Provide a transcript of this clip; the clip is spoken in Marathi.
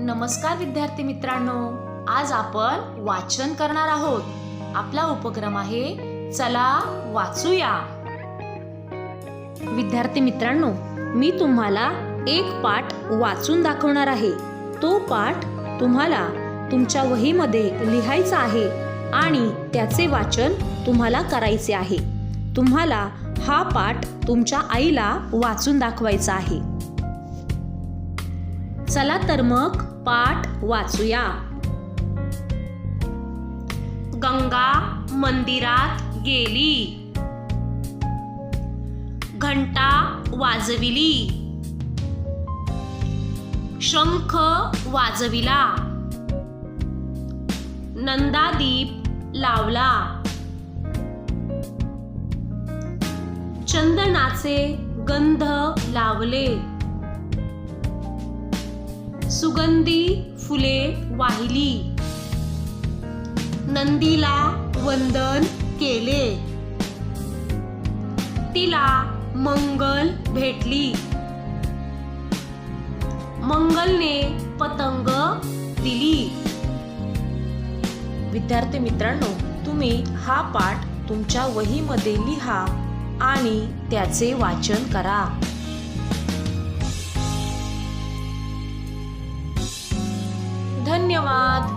नमस्कार विद्यार्थी मित्रांनो आज आपण वाचन करणार आहोत. आपला उपक्रम आहे चला वाचूया. विद्यार्थी मित्रांनो मी तुम्हाला एक पाठ वाचून दाखवणार आहे. तो पाठ तुम्हाला तुमच्या वहीमध्ये लिहायचा आहे आणि त्याचे वाचन तुम्हाला करायचे आहे. तुम्हाला हा पाठ तुमच्या आईला वाचून दाखवायचा आहे. चला तर मग पाठ वाचूया. गंगा मंदिरात गेली. घंटा वाजविली. शंख वाजविला. नंदादीप लावला. चंदनाचे गंध लावले. सुगंधी फुले वाहिली. नंदीला वंदन केले. तिला मंगल भेटली. मंगलने पतंग दिली. विद्यार्थी मित्रांनो तुम्ही हा पाठ तुमच्या वहीमध्ये लिहा आणि त्याचे वाचन करा. धन्यवाद